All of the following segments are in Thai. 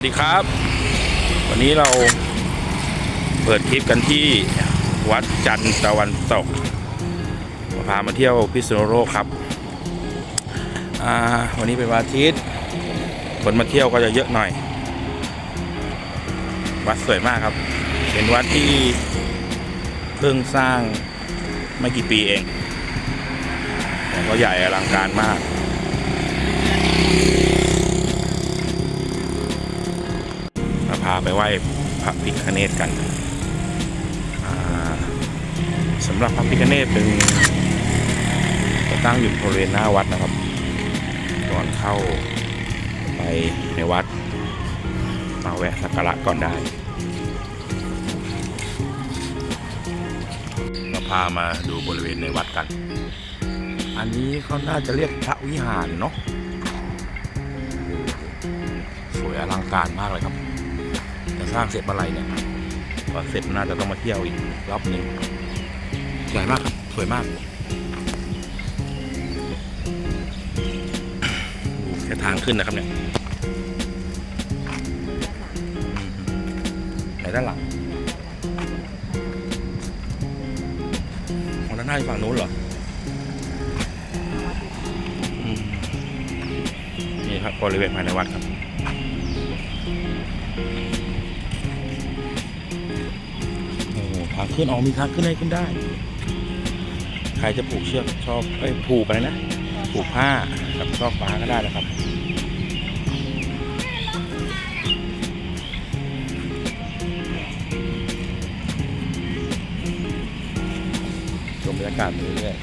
สวัสดีครับ วันนี้เราเปิดคลิปกันที่วัดจันตะวันตกมาพามาเที่ยวพิษณุโลกครับวันนี้เป็นวันอาทิตย์คนมาเที่ยวก็จะเยอะหน่อย วัดสวยมากครับ เป็นวัดที่เพิ่งสร้างไม่กี่ปีเองแต่ก็ใหญ่อลังการมาก ไปไหว้พระพิฆเนศกันสำหรับพระพิฆเนศเป็นจะตั้งอยู่บริเวณหน้าวัดนะครับ ก่อนเข้าไปในวัด มาแวะสักการะก่อนได้เราพามาดูบริเวณในวัดกัน อันนี้เขาน่าจะเรียกพระวิหารเนาะสวยอลังการมากเลยครับ สร้างเสร็จเมื่อไหรเนี่ยพอเสร็จน่าจะต้องมาเที่ยวอีกรอบหนึ่งสวยมากครับสวยมากดูแค่ทางขึ้นนะครับเนี่ยอืมไหนด้านหลังมองด้านหน้าอยู่ฝั่งนู้นเหรออืมนี่ครับบริเวณภายในวัดครับาขึ้นออกมีทางขึ้นให้ขึ้นได้ ใครจะผูกเชือกชอบเอ้ผูกอะไรนะ ผูกผ้ากับชอบฟ้าก็ได้นะครับชมบรรยากาศไปเรื่อย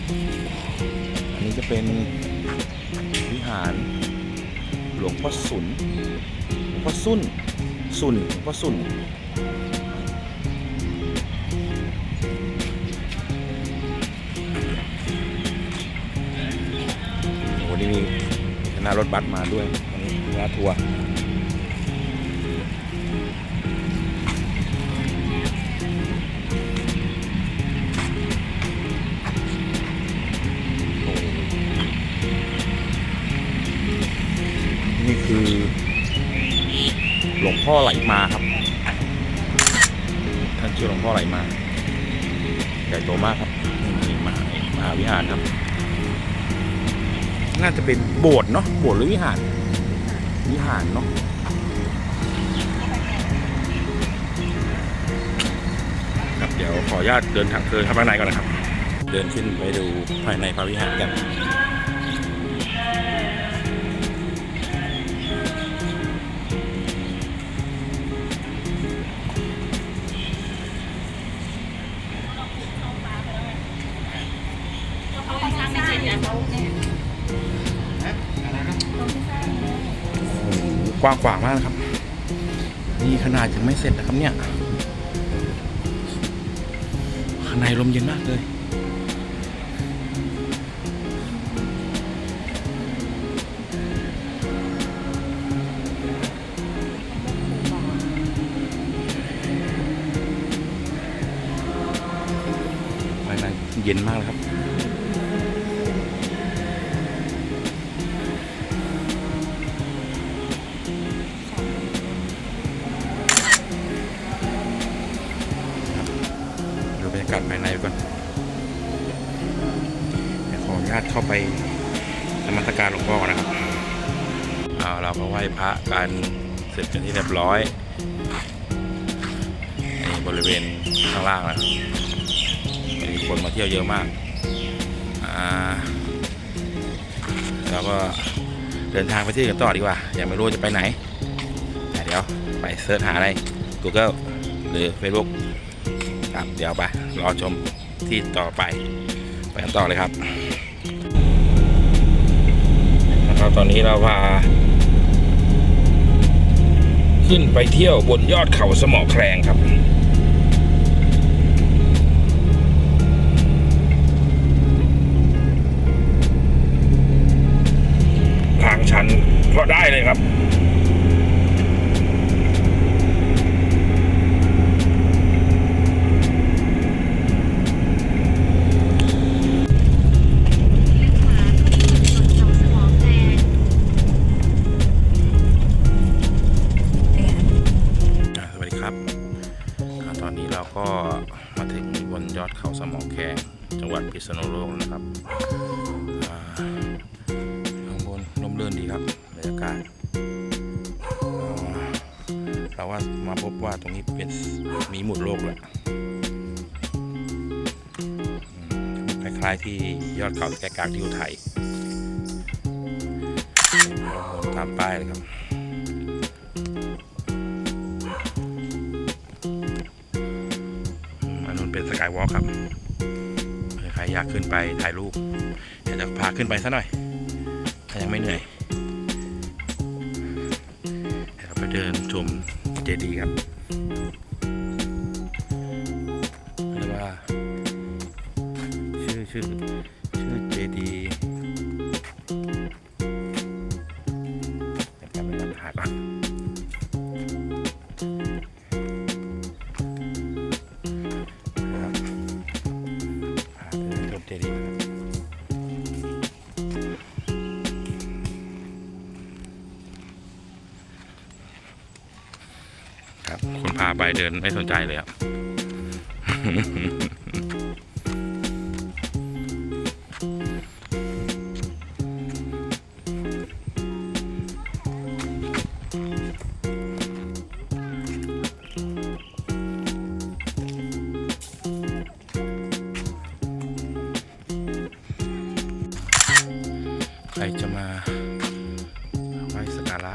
อันนี้จะเป็นวิหารหลวงพ่อสุนหลวงพ่อสุนสุนหลวงพ่อสุน คณะรถบัสมาด้วยวันนี้คณะทัวร์นี่คือ หลวงพ่อไหลมาครับ ท่านชื่อหลวงพ่อไหลมาใหญ่โตมากครับนี่มหามหาวิหารครับ น่าจะเป็นโบสถ์เนาะโบสถ์หรือวิหารวิหารเนาะครับเดี๋ยวขออนุญาตเดินทางเดินเข้าไปข้างในก่อนนะครับ เดินขึ้นไปดูภายในพระวิหารกันโอ้างไม่เสร็จนะเขา ว้างขวางมากนะครับ นี่ขนาดยังไม่เสร็จนะครับเนี่ย ข้างในลมเย็นมากเลยเย็นมากเลยครับ เข้าไปนมัสการหลวงพ่อนะครับเอาเราก็ไหว้พระกันเสร็จเป็นที่เรียบร้อยนี่บริเวณข้างล่างนะครับมีคนมาเที่ยวเยอะมากอ่าเราก็เดินทางไปที่กันต่อดีกว่า ยังไม่รู้จะไปไหนแต่เดี๋ยวไปเสิร์ชหาใน Google หรือ Facebook ครับเดี๋ยวไป รอชมที่ต่อไป ไปกันต่อเลยครับ นะครับ ตอนนี้เราพา ขึ้นไปเที่ยวบนยอดเขาสมอแครงครับทางชันก็ได้เลยครับ คล้ายๆที่ยอดเขาแกกากที่อุทัยตามป้ายเลยครับอันนู้นเป็นสกายวอล์กครับใครอยากขึ้นไปถ่ายรูปเดี๋ยวจะพาขึ้นไปซะหน่อย ถ้ายังไม่เหนื่อยเดี๋ยวเราไปเดินชมเจดีย์ครับ ชื่อ ชื่อเจดีเดี๋ยวแป๊บนึงนะหาก่อนนะครับพาไปเดินชมเจดีครับครับคนพาไปเดินไม่สนใจเลยครับ ใครจะมาไหว้สักการะ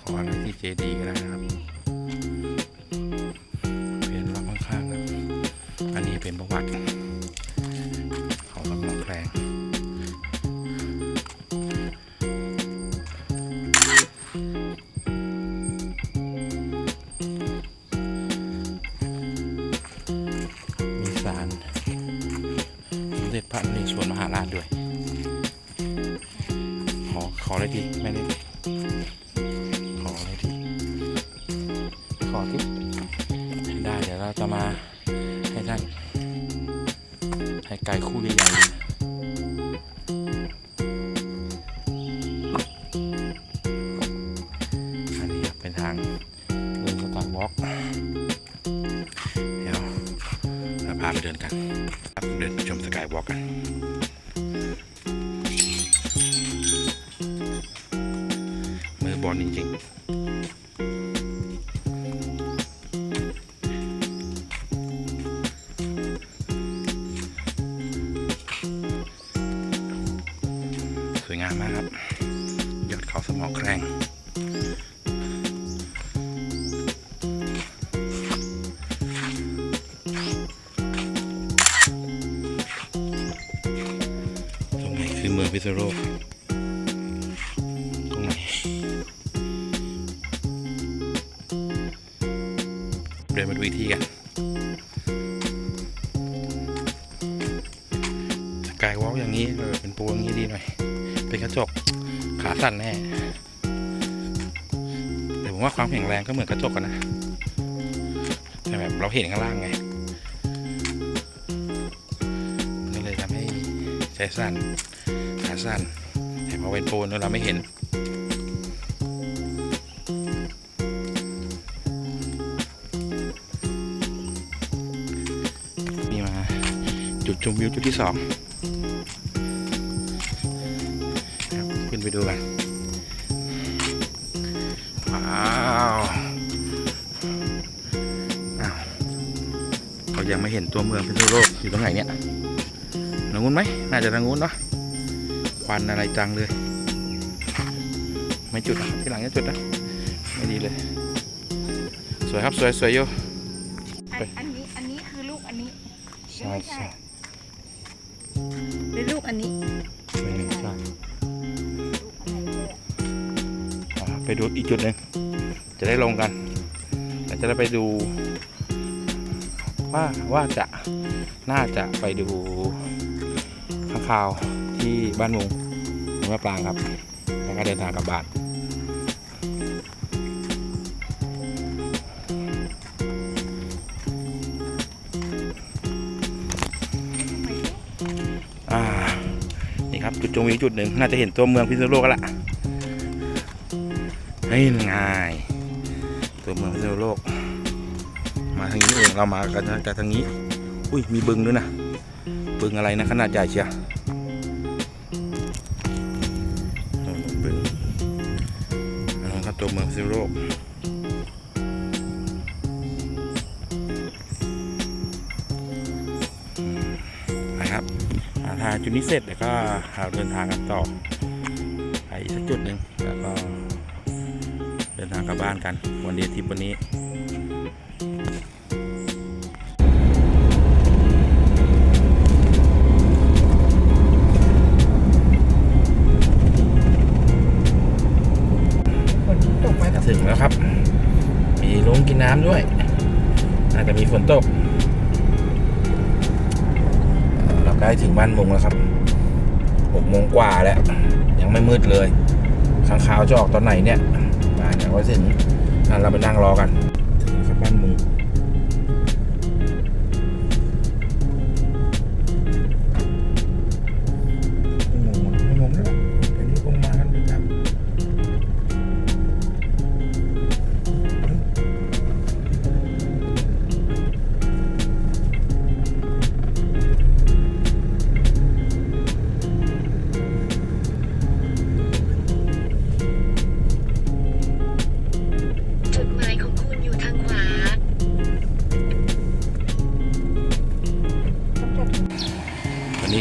ขออะไรที่เจดีย์ก็ได้นะครับ เป็นรอบข้างๆครับ อันนี้เป็นประวัติของลำน้องแคลงมีสาร ด็จพระนเรศวรมหาราชด้วย ขอขอเลยทีไม่ได้ขอเลยทีขอที่ได้เดี๋ยวเราจะมาให้ท่านให้ไก่คู่ใหญ่ๆอันนี้เป็นทางเดินสตาร์วอล์กเดี๋ยวาพาไปเดินกันเดินชมสกายวอล์กกันมือบอลจริงๆ สวยงามมากครับ ยอดเขาสมอแครง พิษณุโลกตรงไหนเดินมาดูอีกทีกันกายวอล์กอย่างนี้เออเป็นปูอย่างนี้ดีหน่อย เป็นกระจกขาสั่นแน่แต่ผมว่าความแข็งแรงก็เหมือนกระจกกันนะแต่แบบเราเห็นข้างล่างไงนก็เลยทำให้ใจสั่น สั่นแต่พอเป็นปูนเราไม่เห็น นี่มา จุดชมวิวจุดที่สองขึ้นไปดูกัน ว้าวอ้าวเขายังไม่เห็นตัวเมืองพิษณุโลกอยู่ตรงไหนเนี่ยทางนู้นไหม น่าจะทางนู้นเนาะ ควันอะไรจังเลย ไม่จุดนะที่หลังจะจุดนะไม่ดีเลย สวยครับสวยสวยอยู่อันอันนี้อันนี้คือลูกอันนี้ใช่ใช่หรือลูกอันนี้สวยหนึ่งใช่ลูกอะไรเลยอะอ่าไปดูอีกจุดหนึ่งจะได้ลงกันแล้วจะได้ไปดู ว่าว่าจะน่าจะไปดูข้างคาว ที่บ้านมุงแม่ปรางครับ แล้วก็เดินทางกลับบ้านอ่านี่ครับจุดชมวิวจุดหนึ่งน่าจะเห็นตัวเมืองพิษณุโลกแล้วล่ะเฮ้ยง่าย ตัวเมืองพิษณุโลก มาทางนี้เองเรามากันจากทางนี้ อุ้ยมีบึงด้วยนะบึงอะไรนะขนาดใหญ่เชียว ตัวเมืองซิโรกนะครับอ่าทางจุดนี้เสร็จแล้วก็เราเดินทางกันต่อไปอีกสักจุดหนึ่งแล้วก็เดินทางกลับบ้านกันวันเดียวทิปวันนี้ จะมีฝนตก เราใกล้ถึงบ้านมุงแล้วครับหกโมงกว่าแล้ว ยังไม่มืดเลยข้างขาวจะออกตอนไหนเนี่ยมาเดี๋ยวก็ถึงนั่นเราไปนั่งรอกันถึงครับบ้านมุง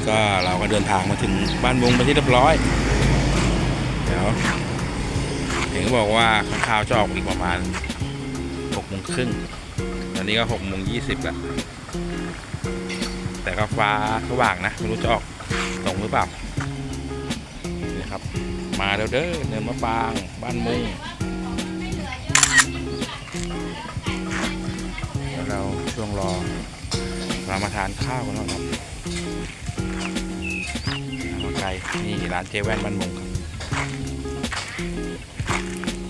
ก็เราก็เดินทางมาถึงบ้านมุงไปที่เรียบร้อย เดี๋ยวเห็นบอกว่าข้างข่าวจะออกอีกประมาณหกโมงครึ่งตอนนี้ก็หกโมงยี่สิบแล้ว แต่ก็ฟ้าสว่างนะไม่รู้จะออกตรงหรือเปล่านี่ครับ มาเด้อเด้อเนินมะปาง บ้านมุงแล้วเราช่วงรอเรามาทานข้าวกันแล้วครับ ไกลนี่ร้านเจแว่นบ้านมงครับ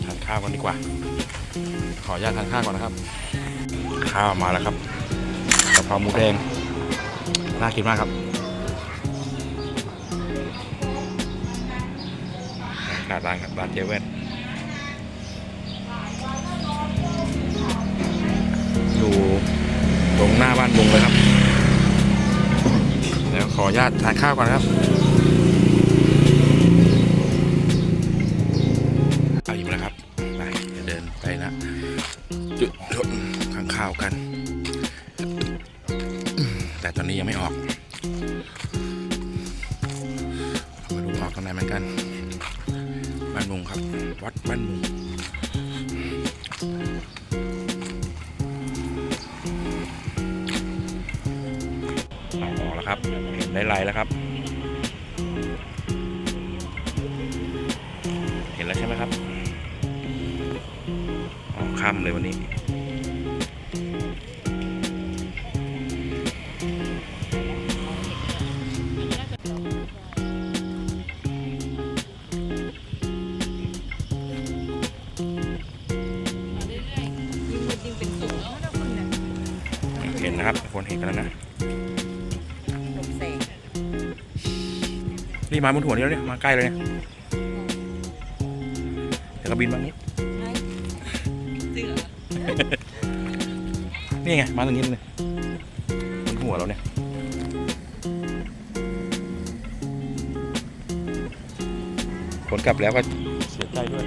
ทานข้าวกันดีกว่า ขออนุญาตทานข้าวก่อนนะครับ ข้าวมาแล้วครับกะเพราหมูแดง น่ากินมากครับร้านร้านครับร้านเจแว่นอยู่ตรงหน้าบ้านมงเลยครับแล้วขออนุญาตทานข้าวก่อนนะครับ อนนี้ยังไม่ออกมาดูออกตรงไหนเหมือนกัน บ้านมุงครับ วัดบ้านมุงออกแล้วครับเห็นได้ไลแล้วครับ เห็นแล้วใช่ไหมครับออกค่ำเลยวันนี้ นนะครับคนเห็นกันแล้วนะหลบแสงนี่มาบนหัวนี่แล้วเนี่ยมาใกล้เลยเนี่ยเดี๋ยวก็บินมางี้จริงเหรอนี่ไงมาตรงนี้เลยบนหัวเราเนี่ยคนกลับแล้วก็เสียใจด้วย